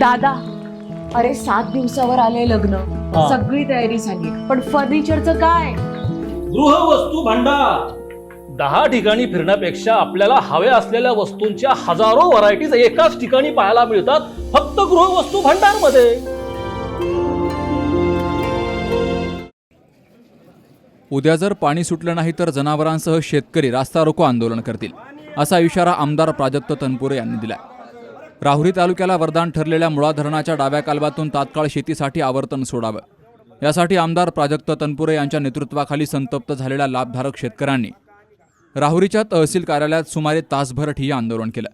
दादा अरे सात दिवसावर आले लग्न. हा. सगळी तयारी झाली. पण फर्निचरचं काय? गृहवस्तू भांडार. दहा ठिकाणी फिरण्यापेक्षा आपल्याला हव्या असलेल्या वस्तूंच्या हजारो व्हरायटीज एकाच ठिकाणी पाहायला मिळतात फक्त गृहवस्तू भांडारमध्ये उद्या जर पाणी सुटलं नाही तर जनावरांसह शेतकरी रास्ता रोको आंदोलन करतील असा इशारा आमदार प्राजक्त तनपुरे यांनी दिला राहुरी तालुक्याला वरदान ठरलेल्या मुळा धरणाच्या डाव्या कालव्यातून तात्काळ शेतीसाठी आवर्तन सोडावं. यासाठी आमदार प्राजक्त तनपुरे यांच्या नेतृत्वाखाली संतप्त झालेल्या लाभधारक शेतकऱ्यांनी राहुरीच्या तहसील कार्यालयात सुमारे तासभर ठिय्या आंदोलन केलं.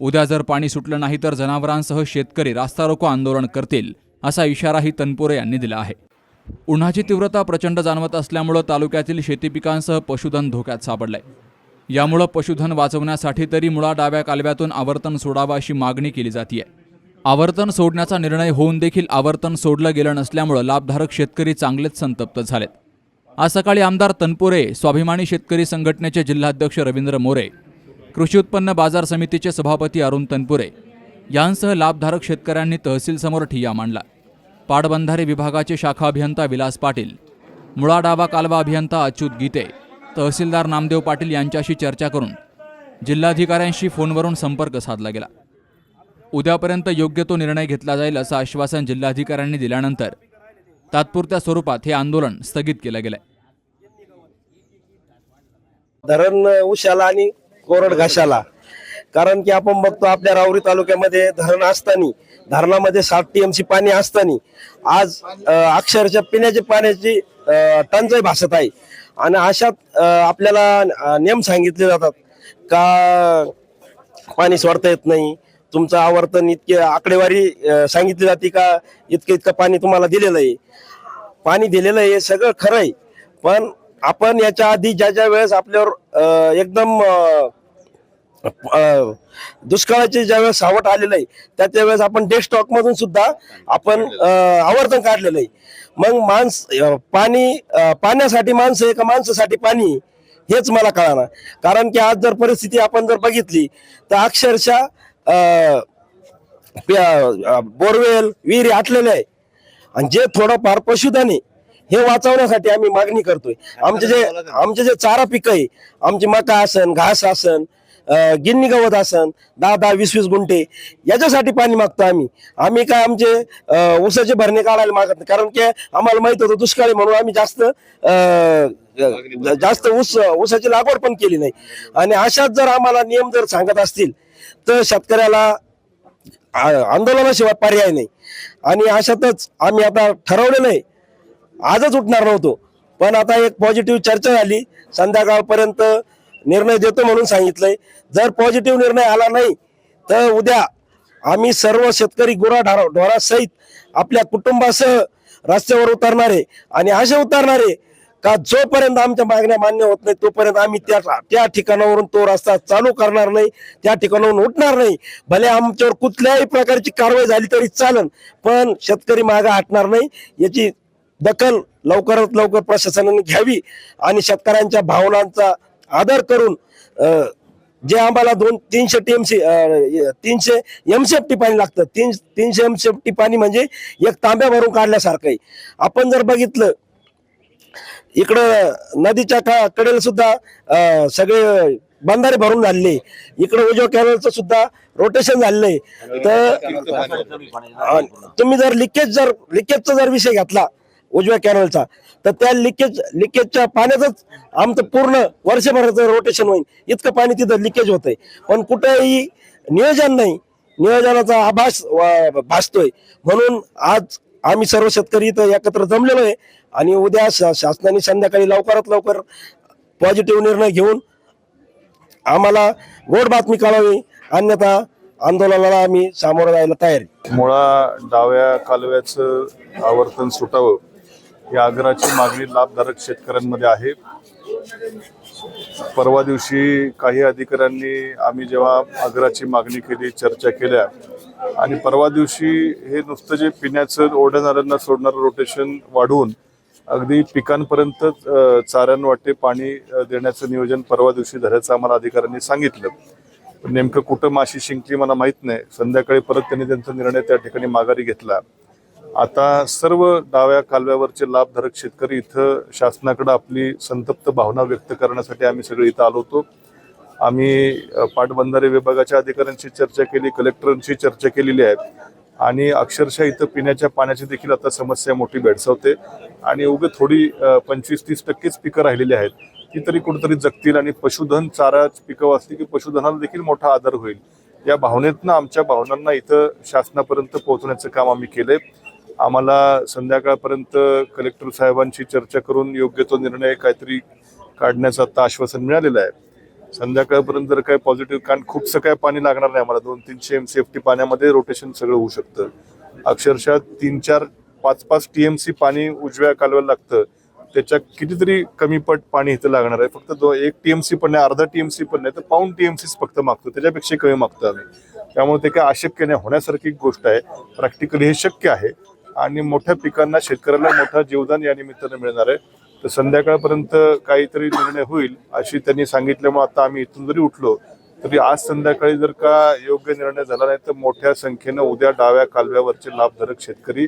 उद्या जर पाणी सुटलं नाही तर जनावरांसह शेतकरी रास्ता रोको आंदोलन करतील असा इशाराही तनपुरे यांनी दिला आहे. उन्हाची तीव्रता प्रचंड जाणवत असल्यामुळं तालुक्यातील शेती पिकांसह पशुधन धोक्यात सापडलंय. यामुळं पशुधन वाचवण्यासाठी तरी मुळा डाव्या कालव्यातून आवर्तन सोडावं अशी मागणी केली जातीये. आवर्तन सोडण्याचा निर्णय होऊन देखील आवर्तन सोडलं गेलं नसल्यामुळं लाभधारक शेतकरी चांगलेच संतप्त झालेत. आज सकाळी आमदार तनपुरे स्वाभिमानी शेतकरी संघटनेचे जिल्हाध्यक्ष रवींद्र मोरे कृषी उत्पन्न बाजार समितीचे सभापती अरुण तनपुरे यांसह लाभधारक शेतकऱ्यांनी तहसीलसमोर ठिय्या मांडला. पाटबंधारे विभागाचे शाखा अभियंता विलास पाटील मुळा डावा कालवा अभियंता अच्युत गीते तहसीलदार नामदेव पाटील यांच्याशी चर्चा करून जिल्हाधिकाऱ्यांशी फोनवरून संपर्क साधला गेला. उद्यापर्यंत योग्य तो निर्णय घेतला जाईल असं आश्वासन जिल्हाधिकाऱ्यांनी दिल्यानंतर तात्पुरत्या स्वरूपात हे आंदोलन स्थगित केलं गेलंय. धरण उशाला आणि कोरड घाशाला कारण की आपण बघतो आपल्या राऊरी तालुक्यामध्ये धरण असताना धरणामध्ये सात टीएमसी पाणी असताना आज अक्षरशः पिण्याच्या पाण्याची टंचाई भासत आहे. आणि अशात आपल्याला नियम सांगितले जातात का पाणी सोडता येत नाही. तुमचं आवर्तन इतके आकडेवारी सांगितली जाते का इतकं इतकं पाणी तुम्हाला दिलेलं आहे. पाणी दिलेलं आहे हे सगळं खरं आहे. पण आपण याच्या आधी ज्या ज्या वेळेस आपल्यावर एकदम दुष्काळाचे ज्यावेळेस सावट आलेलं आहे त्या त्यावेळेस आपण डे स्टॉक मधून सुद्धा आपण आवर्तन काढलेलं आहे. मग माणस पाणी पाण्यासाठी माणसं एका माणसासाठी पाणी हेच मला कळणार कारण की आज जर परिस्थिती आपण जर बघितली तर अक्षरशः बोरवेल विहिरी आटलेले आहे. आणि जे थोडंफार पशुधन आहे हे वाचवण्यासाठी आम्ही मागणी करतोय. आमचे जे आमचे जे चारा पिकं आहे आमची मका असन घास असन गिन्नी गवत असन दहा दहा वीस वीस गुंठे याच्यासाठी पाणी मागतो आम्ही. आम्ही काय आमचे ऊसाचे भरणे काढायला मागत नाही. कारण की आम्हाला माहीत होतं दुष्काळी म्हणून आम्ही जास्त जास्त ऊस ऊसाची लागवड पण केली नाही. आणि अशात जर आम्हाला नियम जर सांगत असतील तर शेतकऱ्याला आ- आंदोलनाशिवाय पर्याय नाही. आणि अशातच आम्ही आता ठरवलेलं आहे आजच उठणार नव्हतो. पण आता एक पॉझिटिव्ह चर्चा झाली. संध्याकाळपर्यंत निर्णय देतो म्हणून सांगितलंय. जर पॉझिटिव्ह निर्णय आला नाही तर उद्या आम्ही सर्व शेतकरी गुरा ढोरा ढोरासहित आपल्या कुटुंबासह रस्त्यावर उतरणारे आणि असे उतरणारे का जोपर्यंत आमच्या मागण्या मान्य होत नाही तोपर्यंत आम्ही त्या त्या ठिकाणावरून तो रस्ता चालू करणार नाही त्या ठिकाणावरून उठणार नाही. भले आमच्यावर कुठल्याही प्रकारची कारवाई झाली तरी चालन पण शेतकरी मागे हटणार नाही. याची दखल लवकरात लवकर प्रशासनाने घ्यावी आणि शेतकऱ्यांच्या भावनांचा आदर करून जे आम्हाला दोन तीनशे टीएमसी तीनशे एमसीएफटी पाणी लागतं. तीन तीनशे एमसीएफटी पाणी म्हणजे एक तांब्या भरून काढल्यासारखं आहे आपण जर बघितलं इकडं नदीच्या का कडेला सुद्धा सगळे बंधारे भरून झालेले. इकडं उजव कॅनलचं सुद्धा रोटेशन झालेलं आहे तर तुम्ही जर लिकेज जर लिकेजचा जर विषय घेतला उजव्या कॅनलचा. तर त्या लिकेज लिकेजच्या पाण्यातच आमचं पूर्ण वर्षभराचं रोटेशन होईल इतकं पाणी तिथं लिकेज होतंय. पण कुठेही नियोजन नाही. नियोजनाचा आभास भासतोय. म्हणून आज आम्ही सर्व शेतकरी इथं एकत्र जमलेलो आहे. आणि उद्या शा- शासनाने संध्याकाळी लवकरात लवकर पॉझिटिव्ह निर्णय घेऊन आम्हाला गोड बातमी कळावी. अन्यथा आंदोलनाला आम्ही सामोरं जायला तयार मुळा डाव्या कालव्याचं आवर्तन सुटावं. या आग्रहाची मागणी लाभधारक शेतकऱ्यांमध्ये आहे. परवा दिवशी काही अधिकाऱ्यांनी आम्ही जेव्हा आग्रहाची मागणी केली चर्चा केल्या आणि परवा दिवशी हे नुसतं जे पिण्याचं ओढणाऱ्यांना सोडणारं रोटेशन वाढवून अगदी पिकांपर्यंत चाऱ्यांवाटे पाणी देण्याचं नियोजन परवा दिवशी धरायचं आम्हाला अधिकाऱ्यांनी सांगितलं. नेमकं कुठं माशी शिंकली मला माहीत नाही. संध्याकाळी परत त्यांनी त्यांचा निर्णय त्या ठिकाणी माघारी घेतला. आता सर्व डाव्या कालव्यावरचे लाभधारक शेतकरी इथं शासनाकडे आपली संतप्त भावना व्यक्त करण्यासाठी आम्ही सगळे इथं आलो होतो. आम्ही पाटबंधारे विभागाच्या अधिकाऱ्यांशी चर्चा केली कलेक्टरांशी चर्चा केलेली आहे आणि अक्षरशः इथं पिण्याच्या पाण्याची देखील आता समस्या मोठी भेडसावते आणि उगे थोडी पंचवीस तीस टक्केच पिकं राहिलेली आहेत. ती तरी कुठेतरी जगतील आणि पशुधन चारा पिकं वाचली की पशुधनाला देखील मोठा आधार होईल. या भावनेतनं आमच्या भावनांना इथं शासनापर्यंत पोहोचण्याचं काम आम्ही केलंय. आम्हाला संध्याकाळपर्यंत कलेक्टर साहेबांशी चर्चा करून योग्य तो निर्णय काहीतरी काढण्याचं आता आश्वासन मिळालेलं आहे. संध्याकाळपर्यंत जर काय पॉझिटिव्ह कारण खूपसं काय पाणी लागणार नाही आम्हाला. दोन तीनशे एम सेफ्टी पाण्यामध्ये रोटेशन सगळं होऊ शकतं. अक्षरशः तीन चार पाच पाच टी एम सी पाणी उजव्या कालव्याला लागतं. त्याच्या कितीतरी कमी पट पाणी इथं लागणार आहे. फक्त दो एक टीएमसी पण नाही अर्धा टीएमसी पण नाही तर पाऊन टीएमसीच फक्त मागतो. त्याच्यापेक्षा कमी मागतो आम्ही. त्यामुळे ते काय अशक्य नाही. होण्यासारखी गोष्ट आहे. प्रॅक्टिकली हे शक्य आहे. आणि मोठ्या पिकांना शेतकऱ्याला मोठा जीवदान या निमित्तानं मिळणार आहे. तर संध्याकाळपर्यंत काहीतरी निर्णय होईल अशी त्यांनी सांगितल्यामुळे आता आम्ही इथून जरी उठलो तरी आज संध्याकाळी जर का योग्य निर्णय झाला नाही तर मोठ्या संख्येनं उद्या डाव्या कालव्यावरचे लाभधारक शेतकरी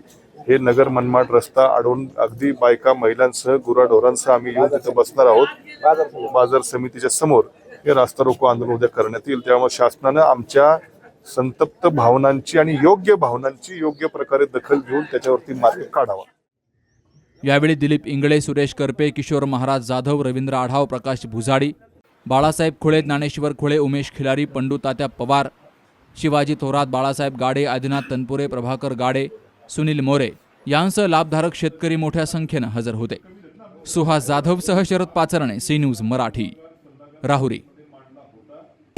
हे नगर मनमाड रस्ता अडवून अगदी बायका महिलांसह गुराढोरांसह आम्ही येऊन तिथं बसणार आहोत. बाजार समितीच्या समोर हे रास्ता रोको आंदोलन उद्या करण्यात येईल. त्यामुळे शासनानं आमच्या संतप्त भावनांची आणि योग्य भावनांची योग्य प्रकारे दखल घेऊन त्याच्यावरती मार्ग काढावा. यावेळी दिलीप इंगळे सुरेश करपे किशोर महाराज जाधव रवींद्र आढाव प्रकाश भुजाडी बाळासाहेब खुळे ज्ञानेश्वर खुळे उमेश खिलारी पंडू तात्या पवार शिवाजी थोरात बाळासाहेब गाडे आदिनाथ तनपुरे प्रभाकर गाडे सुनील मोरे यांसह लाभधारक शेतकरी मोठ्या संख्येनं हजर होते. सुहास जाधवसह शरद पाचरणे सी न्यूज मराठी. राहुरी.